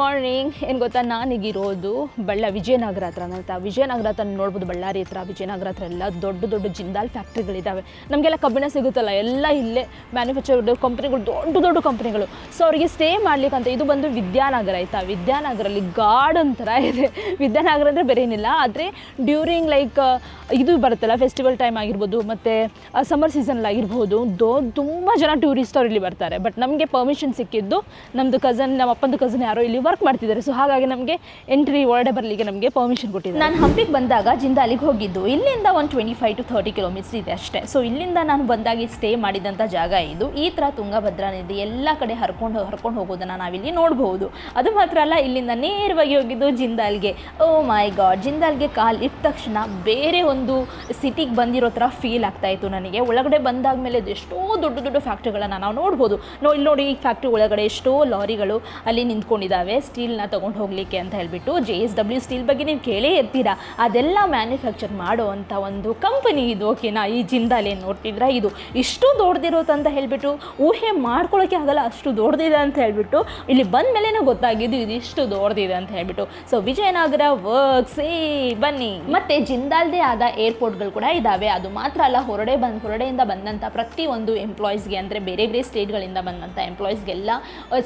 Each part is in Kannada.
ಮಾರ್ನಿಂಗ್ ಏನು ಗೊತ್ತಾ? ನಾನೀಗಿರೋದು ಬಳ್ಳ ವಿಜಯನಗರ ಹತ್ರ ಅಂತ. ವಿಜಯನಗರ ಹತ್ರ ನೋಡ್ಬೋದು ಬಳ್ಳಾರಿ ಹತ್ರ, ವಿಜಯನಗರ ಹತ್ರ ಎಲ್ಲ ದೊಡ್ಡ ದೊಡ್ಡ ಜಿಂದಾಲ್ ಫ್ಯಾಕ್ಟ್ರಿಗಳಿದ್ದಾವೆ ನಮಗೆಲ್ಲ ಕಬ್ಬಿಣ ಸಿಗುತ್ತಲ್ಲ, ಎಲ್ಲ ಇಲ್ಲೇ ಮ್ಯಾನುಫ್ಯಾಕ್ಚರ್ಡ್ ಕಂಪ್ನಿಗಳು ದೊಡ್ಡ ದೊಡ್ಡ ಕಂಪ್ನಿಗಳು ಸೊ ಅವರಿಗೆ ಸ್ಟೇ ಅಂತ ಇದು ಬಂದು ವಿದ್ಯಾನಗರ ಆಯಿತಾ? ವಿದ್ಯಾನಗರಲ್ಲಿ ಗಾರ್ಡನ್ ಥರ ಇದೆ. ವಿದ್ಯಾನಗರ ಅಂದರೆ ಬೇರೆ ಏನಿಲ್ಲ. ಆದರೆ ಡ್ಯೂರಿಂಗ್ ಲೈಕ್ ಇದು ಬರುತ್ತಲ್ಲ ಫೆಸ್ಟಿವಲ್ ಟೈಮ್ ಆಗಿರ್ಬೋದು, ಮತ್ತು ಸಮ್ಮರ್ ಸೀಸನಲ್ಲಿ ಆಗಿರ್ಬೋದು, ದೊ, ತುಂಬ ಜನ ಟೂರಿಸ್ಟ್ ಅವರು ಇಲ್ಲಿ ಬರ್ತಾರೆ. ಬಟ್ ನಮಗೆ ಪರ್ಮಿಷನ್ ಸಿಕ್ಕಿದ್ದು ನಮ್ಮದು ಕಸನ್ ನಮ್ಮ ಅಪ್ಪಂದು ಕಸನ್ ಯಾರೋ ಇಲ್ಲಿ ವರ್ಕ್ ಮಾಡ್ತಿದ್ದಾರೆ. ಸೊ ಹಾಗಾಗಿ ನಮಗೆ ಎಂಟ್ರಿ ಒಳಗಡೆ ಬರಲಿಕ್ಕೆ ನಮಗೆ ಪರ್ಮಿಷನ್ ಕೊಟ್ಟಿದ್ದಾರೆ. ನಾನು ಹಂಪಿಗೆ ಬಂದಾಗ ಜಿಂದಾಲಿಗೆ ಹೋಗಿದ್ದು. ಇಲ್ಲಿಂದ ಒಂದು twenty five to thirty kilometres ಇದೆ ಅಷ್ಟೇ. ಸೊ ಇಲ್ಲಿಂದ ನಾನು ಬಂದಾಗಿ ಸ್ಟೇ ಮಾಡಿದಂಥ ಜಾಗ ಇದು. ಈ ಥರ ತುಂಗಭದ್ರಾ ನದಿ ಎಲ್ಲ ಕಡೆ ಹರ್ಕೊಂಡು ಹರ್ಕೊಂಡು ಹೋಗೋದನ್ನು ನಾವಿಲ್ಲಿ ನೋಡಬಹುದು ಅದು ಮಾತ್ರ ಅಲ್ಲ, ಇಲ್ಲಿಂದ ನೇರವಾಗಿ ಹೋಗಿದ್ದು ಜಿಂದಾಲ್ಗೆ. ಓ ಮೈ ಗಾಡ್ ಜಿಂದಾಲ್ಗೆ ಕಾಲ್ ಇಟ್ಟ ತಕ್ಷಣ ಬೇರೆ ಒಂದು ಸಿಟಿಗೆ ಬಂದಿರೋ ಥರ ಫೀಲ್ ಆಗ್ತಾ ಇತ್ತು ನನಗೆ. ಒಳಗಡೆ ಬಂದಾದ ಮೇಲೆ ಎಷ್ಟೋ ದೊಡ್ಡ ದೊಡ್ಡ ಫ್ಯಾಕ್ಟ್ರಿಗಳನ್ನು ನಾವು ನೋಡ್ಬೋದು. ನೋ ಇಲ್ಲಿ ನೋಡಿ ಈ ಫ್ಯಾಕ್ಟ್ರಿ ಒಳಗಡೆ ಎಷ್ಟೋ ಲಾರಿಗಳು ಅಲ್ಲಿ ನಿಂತ್ಕೊಂಡಿದ್ದಾವೆ ಸ್ಟೀಲ್ನ ತೊಗೊಂಡು ಹೋಗಲಿಕ್ಕೆ ಅಂತ ಹೇಳ್ಬಿಟ್ಟು ಜೆ ಎಸ್ ಡಬ್ಲ್ಯೂ ಸ್ಟೀಲ್ ಬಗ್ಗೆ ನೀವು ಕೇಳೇ ಇರ್ತೀರಾ? ಅದೆಲ್ಲ ಮ್ಯಾನುಫ್ಯಾಕ್ಚರ್ ಮಾಡುವಂಥ ಒಂದು ಕಂಪನಿ ಇದು ಓಕೆನಾ ಈ ಜಿಂದಾಲ್ ಏನು ನೋಡ್ತಿದ್ರ ಇದು ಇಷ್ಟು ದೊಡ್ಡದಿರೋದು ಅಂತ ಹೇಳ್ಬಿಟ್ಟು ಊಹೆ ಮಾಡ್ಕೊಳ್ಳೋಕೆ ಆಗಲ್ಲ, ಅಷ್ಟು ದೊಡ್ಡದಿದೆ ಅಂತ ಹೇಳ್ಬಿಟ್ಟು ಇಲ್ಲಿ ಬಂದ ಮೇಲೆ ಗೊತ್ತಾಗಿದ್ದು ಇದು ಇಷ್ಟು ದೊಡ್ಡದಿದೆ ಅಂತ ಹೇಳ್ಬಿಟ್ಟು. ಸೊ ವಿಜಯನಗರ ವರ್ಕ್ಸ್ ಏ ಬನ್ನಿ. ಮತ್ತೆ ಜಿಂದಾಲ್ದೇ ಆದ ಏರ್ಪೋರ್ಟ್ಗಳು ಕೂಡ ಇದ್ದಾವೆ ಅದು ಮಾತ್ರ ಅಲ್ಲ, ಹೊರಡೆ ಬಂದ, ಹೊರಡೆಯಿಂದ ಬಂದಂಥ ಪ್ರತಿಯೊಂದು ಎಂಪ್ಲಾಯೀಸ್ಗೆ ಅಂದರೆ ಬೇರೆ ಬೇರೆ ಸ್ಟೇಟ್ಗಳಿಂದ ಬಂದಂಥ ಎಂಪ್ಲಾಯೀಸ್ಗೆಲ್ಲ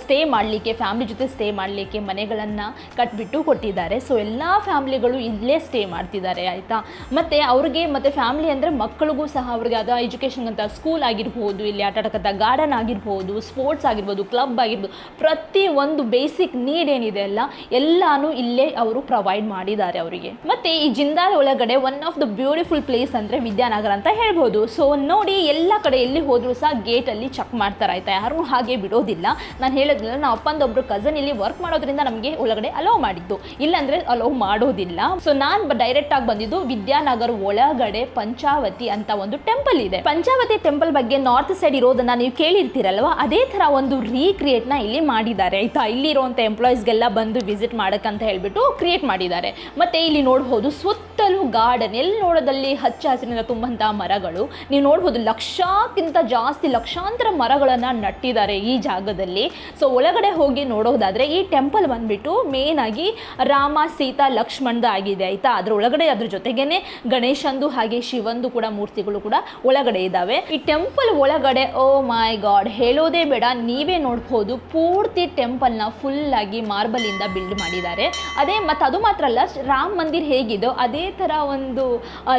ಸ್ಟೇ ಮಾಡಲಿಕ್ಕೆ ಫ್ಯಾಮಿಲಿ ಜೊತೆ ಸ್ಟೇ ಮಾಡಲಿಕ್ಕೆ ಮನೆಗಳನ್ನು ಕಟ್ಬಿಟ್ಟು ಕೊಟ್ಟಿದ್ದಾರೆ. ಸೊ ಎಲ್ಲ ಫ್ಯಾಮ್ಲಿಗಳು ಇಲ್ಲೇ ಸ್ಟೇ ಮಾಡ್ತಿದ್ದಾರೆ, ಆಯಿತಾ? ಮತ್ತು ಅವ್ರಿಗೆ, ಮತ್ತು ಫ್ಯಾಮ್ಲಿ ಅಂದರೆ ಮಕ್ಕಳಿಗೂ ಸಹ ಅವ್ರಿಗೆ ಅದ ಎಜುಕೇಷನ್ ಅಂತ ಸ್ಕೂಲ್ ಆಗಿರ್ಬೋದು, ಇಲ್ಲಿ ಆಟ ಆಡಕ್ಕಂಥ ಗಾರ್ಡನ್ ಆಗಿರ್ಬೋದು ಸ್ಪೋರ್ಟ್ಸ್ ಆಗಿರ್ಬೋದು ಕ್ಲಬ್ ಆಗಿರ್ಬೋದು, ಪ್ರತಿ ಒಂದು ಬೇಸಿಕ್ ನೀಡ್ ಏನಿದೆ ಅಲ್ಲ, ಎಲ್ಲಾನು ಇಲ್ಲೇ ಅವರು ಪ್ರೊವೈಡ್ ಮಾಡಿದ್ದಾರೆ ಅವರಿಗೆ. ಮತ್ತು ಈ ಜಿಂದಾಲ್ ಒಳಗಡೆ one of the beautiful place ಅಂದರೆ ವಿದ್ಯಾನಗರ ಅಂತ ಹೇಳ್ಬೋದು. ಸೊ ನೋಡಿ ಎಲ್ಲ ಕಡೆ ಎಲ್ಲಿ ಹೋದರೂ ಸಹ ಗೇಟಲ್ಲಿ ಚೆಕ್ ಮಾಡ್ತಾರೆ, ಆಯ್ತಾ? ಯಾರು ಹಾಗೆ ಬಿಡೋದಿಲ್ಲ. ನಾನು ಹೇಳಿದ್ನಲ್ಲ ನಾವು ಅಪ್ಪಂದೊಬ್ರು ಕಸನ್ ಇಲ್ಲಿ ವರ್ಕ್ ಮಾಡೋದ್ರಿಂದ ನಮಗೆ ಒಳಗಡೆ ಅಲೋ ಮಾಡಿದ್ದು. ಇಲ್ಲಾಂದ್ರೆ ಅಲೋ ಮಾಡೋದಿಲ್ಲ. ಸೊ ನಾನು ಡೈರೆಕ್ಟ್ ಆಗಿ ಬಂದಿದ್ದು ವಿದ್ಯಾನಗರ್ ಒಳಗಡೆ ಪಂಚಾವತಿ ಅಂತ ಒಂದು ಟೆಂಪಲ್ ಇದೆ. ಪಂಚಾವತಿ ಟೆಂಪಲ್ ಬಗ್ಗೆ ನಾರ್ತ್ ಸೈಡ್ ಇರೋದನ್ನ ನೀವು ಕೇಳಿರ್ತೀರಲ್ವಾ? ಅದೇ ತರ ಒಂದು ರೀಕ್ರಿಯೇಟ್ನ ಇಲ್ಲಿ ಮಾಡಿದ್ದಾರೆ. ಆಯ್ತಾ? ಇಲ್ಲಿರುವಂತ ಎಂಪ್ಲಾಯೀಸ್ಗೆಲ್ಲ ಬಂದು ವಿಸಿಟ್ ಮಾಡಕ್ಕಂತ ಹೇಳ್ಬಿಟ್ಟು ಕ್ರಿಯೇಟ್ ಮಾಡಿದ್ದಾರೆ. ಮತ್ತೆ ಇಲ್ಲಿ ನೋಡಬಹುದು ಸುತ್ತಲೂ ಗಾರ್ಡನ್ ಎಲ್ಲಿ ನೋಡೋದಲ್ಲಿ ಹಚ್ಚ ಹಸಿರಿನಿಂದ ತುಂಬಂತ ಮರಗಳು. ನೀವು ನೋಡಬಹುದು ಲಕ್ಷಕ್ಕಿಂತ ಜಾಸ್ತಿ ಲಕ್ಷಾಂತರ ಮರಗಳನ್ನ ನಟ್ಟಿದ್ದಾರೆ ಈ ಜಾಗದಲ್ಲಿ. ಸೊ ಒಳಗಡೆ ಹೋಗಿ ನೋಡೋದಾದ್ರೆ ಈ ಟೆಂಪಲ್ ಬಂದ್ಬಿಟ್ಟು ಮೇನ್ ಆಗಿ ರಾಮ, ಸೀತಾ, ಲಕ್ಷ್ಮಣದ ಆಗಿದೆ, ಆಯ್ತಾ? ಅದ್ರ ಒಳಗಡೆ ಅದ್ರ ಜೊತೆಗೇನೆ ಗಣೇಶಂದು ಹಾಗೆ ಶಿವಂದು ಕೂಡ ಮೂರ್ತಿಗಳು ಕೂಡ ಒಳಗಡೆ ಇದ್ದಾವೆ ಈ ಟೆಂಪಲ್ ಒಳಗಡೆ ಓ ಮೈ ಗಾಡ್ ಹೇಳೋದೇ ಬೇಡ. ನೀವೇ ನೋಡ್ಬೋದು, ಪೂರ್ತಿ ಟೆಂಪಲ್ನ ಫುಲ್ ಆಗಿ ಮಾರ್ಬಲ್ ಇಂದ ಬಿಲ್ಡ್ ಮಾಡಿದ್ದಾರೆ. ಅದೇ ಮತ್ತು ಅದು ಮಾತ್ರ ಅಲ್ಲ, ರಾಮ ಮಂದಿರ್ ಹೇಗಿದೋ, ಅದೇ ಥರ ಒಂದು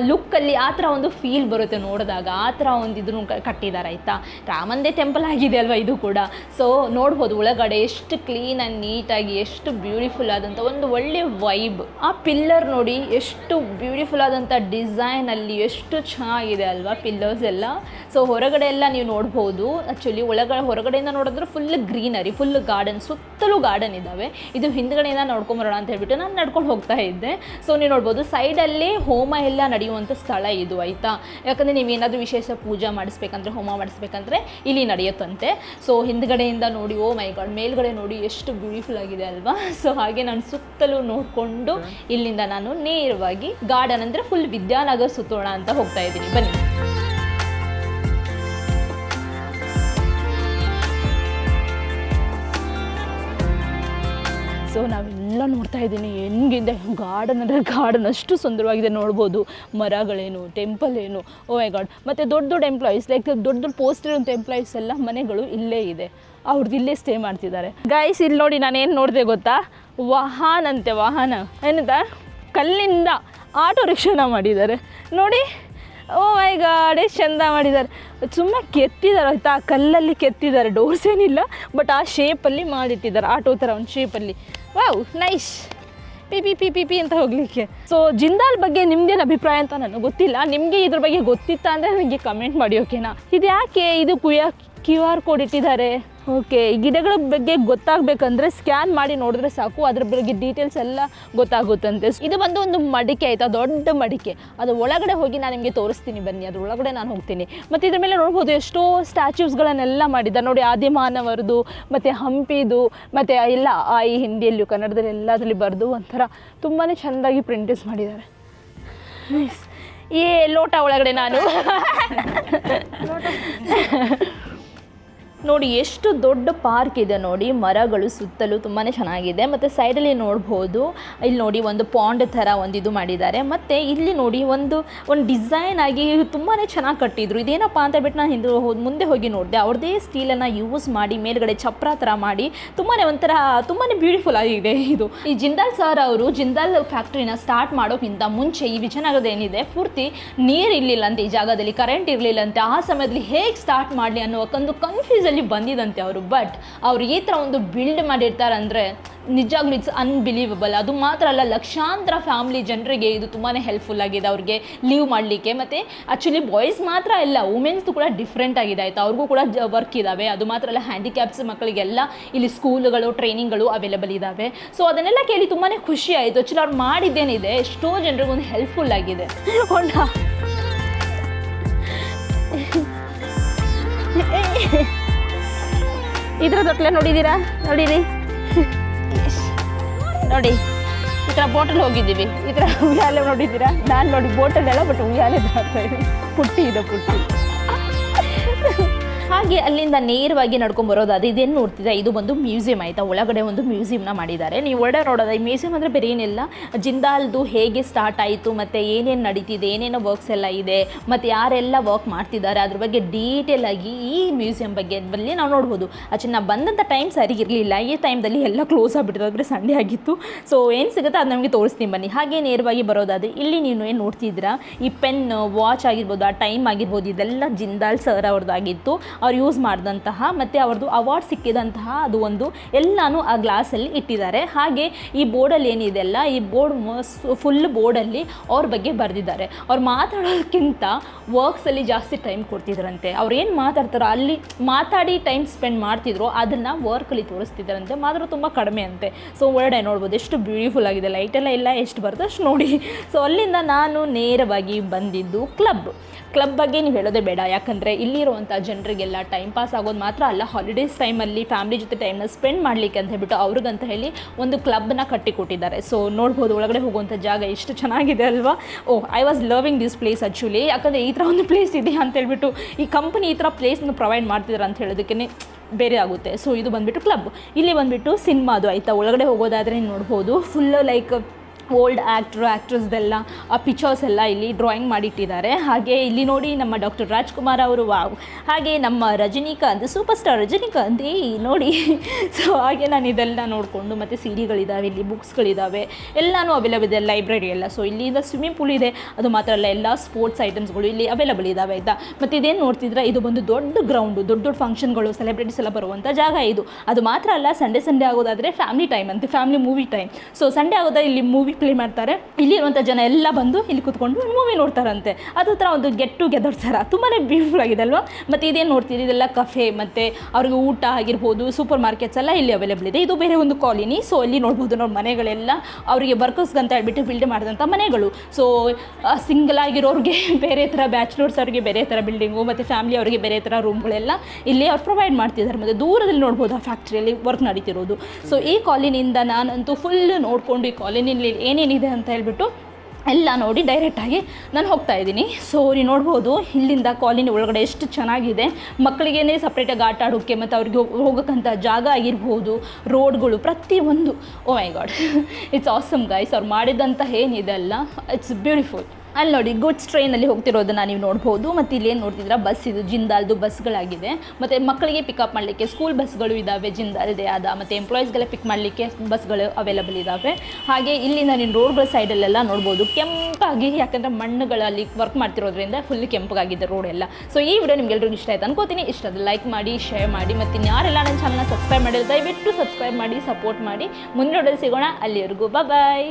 ಲುಕ್ಕಲ್ಲಿ ಆ ಥರ ಒಂದು ಫೀಲ್ ಬರುತ್ತೆ ನೋಡಿದಾಗ. ಆ ಥರ ಒಂದು ಇದನ್ನು ಕಟ್ಟಿದ್ದಾರೆ, ಆಯಿತಾ? ರಾಮಂದೇ ಟೆಂಪಲ್ ಆಗಿದೆ ಅಲ್ವಾ ಇದು ಕೂಡ? ಸೊ ನೋಡ್ಬೋದು, ಒಳಗಡೆ ಎಷ್ಟು ಕ್ಲೀನ್ ಆ್ಯಂಡ್ ನೀಟಾಗಿ, ಎಷ್ಟು ಬ್ಯೂಟಿಫುಲ್ ಆದಂಥ ಒಂದು ಒಳ್ಳೆ ವೈಬ್ ಆ ಪಿಲ್ಲರ್ ನೋಡಿ ಎಷ್ಟು ಬ್ಯೂಟಿಫುಲ್ ಆದಂಥ ಡಿಸೈನಲ್ಲಿ ಎಷ್ಟು ಚೆನ್ನಾಗಿದೆ ಅಲ್ವಾ ಪಿಲ್ಲರ್ಸ್ ಎಲ್ಲ. ಸೊ ಹೊರಗಡೆ ಎಲ್ಲ ನೀವು ನೋಡ್ಬೋದು. ಆ್ಯಕ್ಚುಲಿ ಒಳಗಡೆ ಹೊರಗಡೆಯಿಂದ ನೋಡಿದ್ರೆ ಫುಲ್ ಗ್ರೀನರಿ ಫುಲ್ ಗಾರ್ಡನ್ ಸುತ್ತಲೂ ಗಾರ್ಡನ್ ಇದ್ದಾವೆ ಇದು ಹಿಂದ್ಗಡೆಯಿಂದ ನೋಡ್ಕೊಂಬರೋಣ ಅಂತ ಹೇಳ್ಬಿಟ್ಟು ನಾನು ನಡ್ಕೊಂಡು ಹೋಗ್ತಾ ಇದ್ದೆ. ಸೊ ನೀವು ನೋಡ್ಬೋದು ಸೈಡಲ್ಲೇ ಹೋಮ ಎಲ್ಲ ನಡೆಯುವಂಥ ಸ್ಥಳ ಇದು, ಆಯಿತಾ? ಯಾಕಂದರೆ ನೀವೇನಾದರೂ ವಿಶೇಷ ಪೂಜೆ ಮಾಡಿಸ್ಬೇಕಂದ್ರೆ, ಹೋಮ ಮಾಡಿಸ್ಬೇಕಂದ್ರೆ ಇಲ್ಲಿ ನಡೆಯುತ್ತಂತೆ. ಸೊ ಹಿಂದ್ಗಡೆಯಿಂದ ನೋಡಿ ಓ ಮೈ ಗಾಡ್ ಮೇಲ್ಗಡೆ ನೋಡಿ ಎಷ್ಟು ಬ್ಯೂಟಿಫುಲ್ ಆಗಿದೆ ಅಲ್ವಾ? ಸೊ ಹಾಗೆ ನಾನು ಸುತ್ತಲೂ ನೋಡಿಕೊಂಡು ಇಲ್ಲಿಂದ ನಾನು ನೇರವಾಗಿ ಗಾರ್ಡನ್ ಅಂದರೆ ಫುಲ್ ವಿದ್ಯಾನಗರ್ ಸುತ್ತೋಣ ಅಂತ ಹೋಗ್ತಾ ಇದ್ದೀನಿ. ಬನ್ನಿ. ಸೊ ನಾವೆಲ್ಲ ನೋಡ್ತಾ ಇದ್ದೀನಿ ಹೆಂಗಿದೆ ಗಾರ್ಡನ್ ಅಂದರೆ ಗಾರ್ಡನ್ ಅಷ್ಟು ಸುಂದರವಾಗಿದೆ ನೋಡ್ಬೋದು. ಮರಗಳೇನು ಟೆಂಪಲ್ ಏನು ಓ ಮೈ ಗಾಡ್ ಮತ್ತು ದೊಡ್ಡ ದೊಡ್ಡ ಎಂಪ್ಲಾಯೀಸ್ ಲೈಕ್ ದೊಡ್ಡ ದೊಡ್ಡ ಪೋಸ್ಟ್ ಇರೋಂಥ ಎಂಪ್ಲಾಯೀಸ್ ಎಲ್ಲ ಮನೆಗಳು ಇಲ್ಲೇ ಇದೆ. ಅವ್ರದ್ದು ಇಲ್ಲೇ ಸ್ಟೇ ಮಾಡ್ತಿದ್ದಾರೆ. ಗೈಸ್ ಇಲ್ಲಿ ನೋಡಿ ನಾನು ಏನು ನೋಡಿದೆ ಗೊತ್ತಾ? ವಾಹನ ಅಂತೆ ವಾಹನ. ಏನಂತ? ಕಲ್ಲಿಂದ ಆಟೋ ರಿಕ್ಷಾನ ಮಾಡಿದ್ದಾರೆ. ನೋಡಿ ಓ ಮೈ ಗಾಡ್ ಎಷ್ಟು ಚಂದ ಮಾಡಿದ್ದಾರೆ. ಸುಮ್ಮನೆ ಕೆತ್ತಿದ್ದಾರೆ, ಆಯಿತಾ? ಕಲ್ಲಲ್ಲಿ ಕೆತ್ತಿದ್ದಾರೆ ಡೋರ್ಸ್ ಏನಿಲ್ಲ ಬಟ್ ಆ ಶೇಪಲ್ಲಿ ಮಾಡಿಟ್ಟಿದ್ದಾರೆ. ಆಟೋ ಥರ ಒಂದು ಶೇಪಲ್ಲಿ wow nice P P P P P ಅಂತ ಹೋಗಲಿಕ್ಕೆ. ಸೊ ಜಿಂದಾಲ್ ಬಗ್ಗೆ ನಿಮ್ದೇನು ಅಭಿಪ್ರಾಯ ಅಂತ ನನಗೆ ಗೊತ್ತಿಲ್ಲ. ನಿಮಗೆ ಇದ್ರ ಬಗ್ಗೆ ಗೊತ್ತಿತ್ತಾ ಅಂದರೆ ನನಗೆ ಕಮೆಂಟ್ ಮಾಡಿ ಓಕೆನಾ ಇದು ಯಾಕೆ ಇದು ಕುಯ ಆರ್ ಕೋಡ್ ಇಟ್ಟಿದ್ದಾರೆ? ಓಕೆ ಗಿಡಗಳ ಬಗ್ಗೆ ಗೊತ್ತಾಗಬೇಕಂದ್ರೆ ಸ್ಕ್ಯಾನ್ ಮಾಡಿ ನೋಡಿದ್ರೆ ಸಾಕು. ಅದ್ರ ಬಗ್ಗೆ ಡೀಟೇಲ್ಸ್ ಎಲ್ಲ ಗೊತ್ತಾಗುತ್ತಂತೆ. ಇದು ಬಂದು ಒಂದು ಮಡಿಕೆ ಆಯಿತಾ? ದೊಡ್ಡ ಮಡಿಕೆ. ಅದು ಒಳಗಡೆ ಹೋಗಿ ನಾನು ನಿಮಗೆ ತೋರಿಸ್ತೀನಿ. ಬನ್ನಿ, ಅದ್ರ ಒಳಗಡೆ ನಾನು ಹೋಗ್ತೀನಿ. ಮತ್ತು ಇದ್ರ ಮೇಲೆ ನೋಡ್ಬೋದು ಎಷ್ಟೋ ಸ್ಟ್ಯಾಚ್ಯೂಸ್ಗಳನ್ನೆಲ್ಲ ಮಾಡಿದ್ದಾರೆ. ನೋಡಿ, ಆದಿಮಾನವರದು, ಮತ್ತು ಹಂಪಿದು, ಮತ್ತು ಎಲ್ಲ ಈ ಹಿಂದಿಯಲ್ಲಿಯೂ ಕನ್ನಡದಲ್ಲಿ ಎಲ್ಲದರಲ್ಲಿ ಬರೆದು ಒಂಥರ ತುಂಬಾ ಚೆಂದಾಗಿ ಪ್ರಿಂಟಿಸ್ ಮಾಡಿದ್ದಾರೆ. ಏ ಲೋಟ ಒಳಗಡೆ ನಾನು. ನೋಡಿ, ಎಷ್ಟು ದೊಡ್ಡ ಪಾರ್ಕ್ ಇದೆ ನೋಡಿ. ಮರಗಳು ಸುತ್ತಲೂ ತುಂಬಾ ಚೆನ್ನಾಗಿದೆ. ಮತ್ತು ಸೈಡಲ್ಲಿ ನೋಡ್ಬೋದು. ಇಲ್ಲಿ ನೋಡಿ, ಒಂದು ಪಾಂಡ್ ಥರ ಒಂದು ಇದು ಮಾಡಿದ್ದಾರೆ. ಮತ್ತು ಇಲ್ಲಿ ನೋಡಿ, ಒಂದು ಒಂದು ಡಿಸೈನ್ ಆಗಿ ತುಂಬಾ ಚೆನ್ನಾಗಿ ಕಟ್ಟಿದ್ರು. ಇದೇನಪ್ಪ ಅಂತ ಬಿಟ್ಟು ನಾನು ಹಿಂದೆ ಹೋಗಿ ಮುಂದೆ ಹೋಗಿ ನೋಡಿದೆ. ಅವ್ರದ್ದೇ ಸ್ಟೀಲನ್ನು ಯೂಸ್ ಮಾಡಿ, ಮೇಲ್ಗಡೆ ಚಪ್ರ ಥರ ಮಾಡಿ ತುಂಬಾ ಒಂಥರ ತುಂಬಾ ಬ್ಯೂಟಿಫುಲ್ ಆಗಿದೆ ಇದು. ಈ ಜಿಂದಾಲ್ ಸರ್ ಅವರು, ಜಿಂದಾಲ್ ಫ್ಯಾಕ್ಟ್ರಿನ ಸ್ಟಾರ್ಟ್ ಮಾಡೋಕ್ಕಿಂತ ಮುಂಚೆ ಈ ವಿಜಯನಗರದ ಏನಿದೆ, ಪೂರ್ತಿ ನೀರು ಇರಲಿಲ್ಲ ಅಂತ, ಈ ಜಾಗದಲ್ಲಿ ಕರೆಂಟ್ ಇರಲಿಲ್ಲ ಅಂತ, ಆ ಸಮಯದಲ್ಲಿ ಹೇಗೆ ಸ್ಟಾರ್ಟ್ ಮಾಡಲಿ ಅನ್ನೋ ಒಂದು ಕನ್ಫ್ಯೂಸಲ್ಲಿ ಬಂದಿದಂತೆ ಅವರು. ಬಟ್ ಅವ್ರು ಈ ಥರ ಒಂದು ಬಿಲ್ಡ್ ಮಾಡಿರ್ತಾರೆ ಅಂದರೆ ನಿಜವಾಗ್ಲೂ ಇಟ್ಸ್ ಅನ್ಬಿಲೀವಬಲ್ ಅದು ಮಾತ್ರ ಅಲ್ಲ ಲಕ್ಷಾಂತರ ಫ್ಯಾಮಿಲಿ ಜನರಿಗೆ ಇದು ತುಂಬಾ ಹೆಲ್ಪ್ಫುಲ್ ಆಗಿದೆ ಅವ್ರಿಗೆ ಲೀವ್ ಮಾಡಲಿಕ್ಕೆ. ಮತ್ತು ಆ್ಯಕ್ಚುಲಿ ಬಾಯ್ಸ್ ಮಾತ್ರ ಇಲ್ಲ ವುಮೆನ್ಸ್ದು ಕೂಡ ಡಿಫ್ರೆಂಟ್ ಆಗಿದೆ ಆಯಿತಾ. ಅವ್ರಿಗೂ ಕೂಡ ವರ್ಕ್ ಇದ್ದಾವೆ ಅದು ಮಾತ್ರ ಅಲ್ಲ ಹ್ಯಾಂಡಿಕ್ಯಾಪ್ಸ್ ಮಕ್ಕಳಿಗೆಲ್ಲ ಇಲ್ಲಿ ಸ್ಕೂಲ್ಗಳು ಟ್ರೈನಿಂಗ್ಗಳು ಅವೈಲೇಬಲ್ ಇದ್ದಾವೆ ಸೊ ಅದನ್ನೆಲ್ಲ ಕೇಳಿ ತುಂಬಾ ಖುಷಿ ಆಯಿತು. ಆ್ಯಕ್ಚುಲಿ ಅವ್ರು ಮಾಡಿದ್ದೇನಿದೆ ಎಷ್ಟೋ ಜನರಿಗೆ ಒಂದು ಹೆಲ್ಪ್ಫುಲ್ ಆಗಿದೆ. ಹೊಂಡ. ಇದ್ರ ತೊಟ್ಲೆ ನೋಡಿದ್ದೀರಾ ನೋಡಿರಿ. ನೋಡಿ, ಈ ಥರ ಬೋಟಲ್ಲಿ ಹೋಗಿದ್ದೀವಿ. ಈ ಥರ ಉಯ್ಯಾಲೆ ನೋಡಿದ್ದೀರಾ? ನಾನು ನೋಡಿ ಬೋಟಲ್ಲೆಲ್ಲ ಬಟ್ ಉಯ್ಯಾಲೆ ಪುಟ್ಟಿ ಇದೆ ಪುಟ್ಟಿ. ಹಾಗೆ ಅಲ್ಲಿಂದ ನೇರವಾಗಿ ನಡ್ಕೊಂಡು ಅದು ಇದೇನು ನೋಡ್ತಿದ್ರೆ ಇದು ಬಂದು ಮ್ಯೂಸಿಯಂ ಆಯಿತಾ? ಒಳಗಡೆ ಒಂದು ಮ್ಯೂಸಿಯಂನ ಮಾಡಿದ್ದಾರೆ. ನೀವು ಒಳ್ಳೆ ನೋಡೋದ? ಈ ಮ್ಯೂಸಿಯಂ ಅಂದರೆ ಬೇರೆ ಏನಿಲ್ಲ. ಜಿಂದಾಲ್ದು ಹೇಗೆ ಸ್ಟಾರ್ಟ್ ಆಯಿತು, ಮತ್ತು ಏನೇನು ನಡೀತಿದೆ, ಏನೇನೋ ವರ್ಕ್ಸ್ ಎಲ್ಲ ಇದೆ, ಮತ್ತು ಯಾರೆಲ್ಲ ವರ್ಕ್ ಮಾಡ್ತಿದ್ದಾರೆ, ಅದ್ರ ಬಗ್ಗೆ ಡೀಟೇಲ್ ಆಗಿ ಈ ಮ್ಯೂಸಿಯಂ ಬಗ್ಗೆ ಬಲ್ಲಿ ನಾವು ನೋಡ್ಬೋದು. ಆಚೆ ನಾವು ಬಂದಂಥ ಟೈಮ್ ಸರಿಗಿರಲಿಲ್ಲ ಈ ಟೈಮ್ದಲ್ಲಿ ಎಲ್ಲ ಕ್ಲೋಸ್ ಆಗಿಬಿಟ್ಟಿದೆ. ಅಂದರೆ ಸಂಡೆ ಆಗಿತ್ತು. ಸೊ ಏನು ಸಿಗುತ್ತೆ ಅದು ನಮಗೆ ತೋರಿಸ್ತೀನಿ. ಬನ್ನಿ. ಹಾಗೆ ನೇರವಾಗಿ ಬರೋದಾದ್ರೆ, ಇಲ್ಲಿ ನೀವು ಏನು ನೋಡ್ತಿದ್ದೀರಾ? ಈ ಪೆನ್ ವಾಚ್ ಆಗಿರ್ಬೋದು, ಆ ಟೈಮ್ ಆಗಿರ್ಬೋದು, ಇದೆಲ್ಲ ಜಿಂದಾಲ್ ಸರ್ ಅವ್ರದ್ದಾಗಿತ್ತು. ಅವ್ರು ಯೂಸ್ ಮಾಡಿದಂತಹ ಮತ್ತು ಅವ್ರದ್ದು ಅವಾರ್ಡ್ ಸಿಕ್ಕಿದಂತಹ ಅದು ಒಂದು ಎಲ್ಲನೂ ಆ ಗ್ಲಾಸಲ್ಲಿ ಇಟ್ಟಿದ್ದಾರೆ. ಹಾಗೆ ಈ ಬೋರ್ಡಲ್ಲಿ ಏನಿದೆ ಅಲ್ಲ, ಈ ಬೋರ್ಡ್ ಫುಲ್ ಬೋರ್ಡಲ್ಲಿ ಅವ್ರ ಬಗ್ಗೆ ಬರೆದಿದ್ದಾರೆ. ಅವ್ರು ಮಾತಾಡೋದಕ್ಕಿಂತ ವರ್ಕ್ಸಲ್ಲಿ ಜಾಸ್ತಿ ಟೈಮ್ ಕೊಡ್ತಿದ್ರಂತೆ. ಅವ್ರು ಏನು ಮಾತಾಡ್ತಾರೋ ಅಲ್ಲಿ ಮಾತಾಡಿ ಟೈಮ್ ಸ್ಪೆಂಡ್ ಮಾಡ್ತಿದ್ರು, ಅದನ್ನು ವರ್ಕಲ್ಲಿ ತೋರಿಸ್ತಿದ್ದಾರಂತೆ ಮಾತ್ರ ತುಂಬ ಕಡಿಮೆ ಅಂತೆ. ಸೊ ಒಳ್ಳೆ ನೋಡ್ಬೋದು, ಎಷ್ಟು ಬ್ಯೂಟಿಫುಲ್ ಆಗಿದೆ. ಲೈಟೆಲ್ಲ ಇಲ್ಲ, ಎಷ್ಟು ಬರ್ತದೆ ನೋಡಿ. ಸೊ ಅಲ್ಲಿಂದ ನಾನು ನೇರವಾಗಿ ಬಂದಿದ್ದು ಕ್ಲಬ್ ಕ್ಲಬ್ ಬಗ್ಗೆ ನೀವು ಹೇಳೋದೇ ಬೇಡ. ಯಾಕಂದರೆ ಇಲ್ಲಿರುವಂಥ ಜನರಿಗೆಲ್ಲ ಟೈಮ್ ಪಾಸ್ ಆಗೋದು ಮಾತ್ರ ಅಲ್ಲ ಹಾಲಿಡೇಸ್ ಟೈಮಲ್ಲಿ ಫ್ಯಾಮಿಲಿ ಜೊತೆ ಟೈಮ್ನ ಸ್ಪೆಂಡ್ ಮಾಡಲಿಕ್ಕೆ ಅಂತ ಹೇಳ್ಬಿಟ್ಟು ಅವ್ರಿಗಂತ ಹೇಳಿ ಒಂದು ಕ್ಲಬ್ನ ಕಟ್ಟಿಕೊಟ್ಟಿದ್ದಾರೆ. ಸೊ ನೋಡ್ಬೋದು ಒಳಗಡೆ ಹೋಗುವಂಥ ಜಾಗ ಎಷ್ಟು ಚೆನ್ನಾಗಿದೆ ಅಲ್ವಾ? ಓ I was loving this place actually ಯಾಕಂದರೆ ಈ ಥರ ಒಂದು ಪ್ಲೇಸ್ ಇದೆ ಅಂತ ಹೇಳ್ಬಿಟ್ಟು ಈ ಕಂಪನಿ ಈ ಥರ ಪ್ಲೇಸ್ನ ಪ್ರೊವೈಡ್ ಮಾಡ್ತಿದ್ದಾರೆ ಅಂತ ಹೇಳೋದಕ್ಕೆ ಬೇರೆ ಆಗುತ್ತೆ. ಸೊ ಇದು ಬಂದುಬಿಟ್ಟು ಕ್ಲಬ್ ಇಲ್ಲಿ ಬಂದುಬಿಟ್ಟು ಸಿನಿಮಾದು ಆಯಿತಾ? ಒಳಗಡೆ ಹೋಗೋದಾದರೆ ನೋಡ್ಬೋದು. ಫುಲ್ಲು ಲೈಕ್ ಓಲ್ಡ್ ಆ್ಯಕ್ಟ್ರು ಆ್ಯಕ್ಟ್ರಸ್ದೆಲ್ಲ ಆ ಪಿಕ್ಚರ್ಸ್ ಎಲ್ಲ ಇಲ್ಲಿ ಡ್ರಾಯಿಂಗ್ ಮಾಡಿಟ್ಟಿದ್ದಾರೆ. ಹಾಗೆ ಇಲ್ಲಿ ನೋಡಿ ನಮ್ಮ ಡಾಕ್ಟರ್ ರಾಜ್ಕುಮಾರ್ ಅವರು, ವಾವ್. ಹಾಗೆ ನಮ್ಮ ರಜನಿಕಾಂತ್ ಸೂಪರ್ ಸ್ಟಾರ್ ರಜನಿಕಾಂತ್, ಏ, ನೋಡಿ. ಸೊ ಹಾಗೆ ನಾನು ಇದೆಲ್ಲ ನೋಡಿಕೊಂಡು ಮತ್ತು ಸಿ ಡಿಗಳಿದ್ದಾವೆ ಇಲ್ಲಿ ಬುಕ್ಸ್ಗಳಿದ್ದಾವೆ ಎಲ್ಲನೂ ಅವೈಲೇಬಲ್ ಇದೆ ಲೈಬ್ರರಿ ಎಲ್ಲ. ಸೊ ಇಲ್ಲಿಂದ ಸ್ವಿಮ್ಮಿಂಗ್ ಪೂಲ್ ಇದೆ. ಅದು ಮಾತ್ರ ಅಲ್ಲ, ಎಲ್ಲ ಸ್ಪೋರ್ಟ್ಸ್ ಐಟಮ್ಸ್ಗಳು ಇಲ್ಲಿ ಅವೈಲೇಬಲ್ ಇದ್ದಾವೆ ಆಯಿತಾ? ಮತ್ತು ಇದೇನು ನೋಡ್ತಿದ್ರೆ, ಇದು ಒಂದು ದೊಡ್ಡ ಗ್ರೌಂಡು ದೊಡ್ಡ ದೊಡ್ಡ ಫಂಕ್ಷನ್ಗಳು ಸೆಲೆಬ್ರಿಟೀಸ್ ಎಲ್ಲ ಬರುವಂಥ ಜಾಗ ಇದು. ಅದು ಮಾತ್ರ ಅಲ್ಲ ಸಂಡೇ ಸಂಡೇ ಆಗೋದಾದರೆ ಫ್ಯಾಮಿಲಿ ಟೈಮ್ ಅಂತೆ family movie time so Sunday ಆಗೋದಾದ್ರೆ ಇಲ್ಲಿ ಮೂವಿ ಪ್ಲೇ ಮಾಡ್ತಾರೆ. ಇಲ್ಲಿರುವಂಥ ಜನ ಎಲ್ಲ ಬಂದು ಇಲ್ಲಿ ಕೂತ್ಕೊಂಡು ಮೂವಿ ನೋಡ್ತಾರಂತೆ. ಅದು ಥರ ಒಂದು ಗೆಟ್ ಟುಗೆದರ್ ಥರ. ತುಂಬಾ ಬ್ಯೂಟಿಫುಲ್ ಆಗಿದೆ ಅಲ್ವಾ? ಮತ್ತು ಇದೇನು ನೋಡ್ತೀರಿ? ಇದೆಲ್ಲ ಕಫೆ ಮತ್ತು ಅವ್ರಿಗೆ ಊಟ ಆಗಿರ್ಬೋದು ಸೂಪರ್ ಮಾರ್ಕೆಟ್ಸ್ ಎಲ್ಲ ಇಲ್ಲಿ ಅವೈಲೇಬಲ್ ಇದೆ. ಇದು ಬೇರೆ ಒಂದು ಕಾಲೋನಿ ಸೊ ಇಲ್ಲಿ ನೋಡ್ಬೋದು ನೋಡಿ ಮನೆಗಳೆಲ್ಲ ಅವರಿಗೆ ವರ್ಕರ್ಸ್ಗೆ ಅಂತ ಹೇಳ್ಬಿಟ್ಟು ಬಿಲ್ಡ್ ಮಾಡಿದಂಥ ಮನೆಗಳು. ಸೊ ಸಿಂಗಲ್ ಆಗಿರೋರಿಗೆ ಬೇರೆ ಥರ ಬ್ಯಾಚುಲರ್ಸ್ ಅವರಿಗೆ ಬೇರೆ ಥರ ಬಿಲ್ಡಿಂಗು ಮತ್ತು ಫ್ಯಾಮಿಲಿ ಅವರಿಗೆ ಬೇರೆ ಥರ ರೂಮ್ಗಳೆಲ್ಲ ಇಲ್ಲಿ ಅವ್ರು ಪ್ರೊವೈಡ್ ಮಾಡ್ತಿದ್ದಾರೆ. ಮತ್ತು ದೂರದಲ್ಲಿ ನೋಡ್ಬೋದು ಆ ಫ್ಯಾಕ್ಟ್ರಿಯಲ್ಲಿ ವರ್ಕ್ ನಡೀತಿರೋದು. ಸೊ ಈ ಕಾಲೋನಿಯಿಂದ ನಾನಂತೂ ಫುಲ್ ನೋಡಿಕೊಂಡು ಈ ಕಾಲೋನಿಯಲ್ಲಿ ಏನೇನಿದೆ ಅಂತ ಹೇಳ್ಬಿಟ್ಟು ಎಲ್ಲ ನೋಡಿ ಡೈರೆಕ್ಟಾಗಿ ನಾನು ಹೋಗ್ತಾ ಇದ್ದೀನಿ. ಸೊ ನೀವು ನೋಡ್ಬೋದು, ಇಲ್ಲಿಂದ ಕಾಲೋನಿ ಒಳಗಡೆ ಎಷ್ಟು ಚೆನ್ನಾಗಿದೆ. ಮಕ್ಕಳಿಗೇನೆ ಸಪ್ರೇಟಾಗಿ ಆಟ ಆಡೋಕ್ಕೆ ಮತ್ತು ಅವ್ರಿಗೆ ಹೋಗ್- ಹೋಗೋಕ್ಕಂಥ ಜಾಗ ಆಗಿರ್ಬೋದು, ರೋಡ್ಗಳು ಪ್ರತಿಯೊಂದು ಓ my God it's awesome guys ಅವ್ರು ಮಾಡಿದಂಥ ಏನಿದೆ ಅಲ್ಲ ಇಟ್ಸ್ ಬ್ಯೂಟಿಫುಲ್ ಅಲ್ಲಿ ನೋಡಿ ಗುಡ್ಸ್ ಟ್ರೈನಲ್ಲಿ ಹೋಗ್ತಿರೋದನ್ನ ನೀವು ನೋಡ್ಬೋದು. ಮತ್ತು ಇಲ್ಲಿ ಏನು ನೋಡ್ತಿದ್ರ ಬಸ್ ಇದು, ಜಿಂದಾಲ್ದು ಬಸ್ಗಳಾಗಿದೆ. ಮತ್ತು ಮಕ್ಕಳಿಗೆ ಪಿಕಪ್ ಮಾಡಲಿಕ್ಕೆ ಸ್ಕೂಲ್ ಬಸ್ಗಳು ಇದ್ದಾವೆ ಜಿಂದಾಲ್ದೇ ಆದ. ಮತ್ತು ಎಂಪ್ಲಾಯೀಸ್ಗೆಲ್ಲ ಪಿಕ್ ಮಾಡಲಿಕ್ಕೆ ಬಸ್ಗಳು ಅವೈಲಬಲ್ ಇದ್ದಾವೆ ಹಾಗೆ ಇಲ್ಲಿ ನಾನು ರೋಡ್ಗಳ ಸೈಡಲ್ಲೆಲ್ಲ ನೋಡ್ಬೋದು. ಕೆಂಪಾಗಿ, ಯಾಕಂದರೆ ಮಣ್ಣುಗಳಲ್ಲಿ ವರ್ಕ್ ಮಾಡ್ತಿರೋದ್ರಿಂದ ಫುಲ್ ಕೆಂಪಗಾಗಿದೆ ರೋಡ್ ಎಲ್ಲ. ಸೊ ಈ ವಿಡಿಯೋ ನಿಮ್ಗೆಲ್ರಿಗೂ ಇಷ್ಟ ಆಯ್ತು ಅನ್ಕೋತೀನಿ. ಇಷ್ಟ ಅದು ಲೈಕ್ ಮಾಡಿ ಶೇರ್ ಮಾಡಿ, ಮತ್ತು ಇನ್ಯಾರೆಲ್ಲ ನನ್ನ ಚಾನಲ್ನ ಸಬ್ಸ್ಕ್ರೈಬ್ ಮಾಡಿದ್ರೆ ದಯವಿಟ್ಟು ಸಬ್ಸ್ಕ್ರೈಬ್ ಮಾಡಿ ಸಪೋರ್ಟ್ ಮಾಡಿ. ಮುಂದಿನ ಸಿಗೋಣ. ಅಲ್ಲಿವರೆಗೂ ಬಾಯ್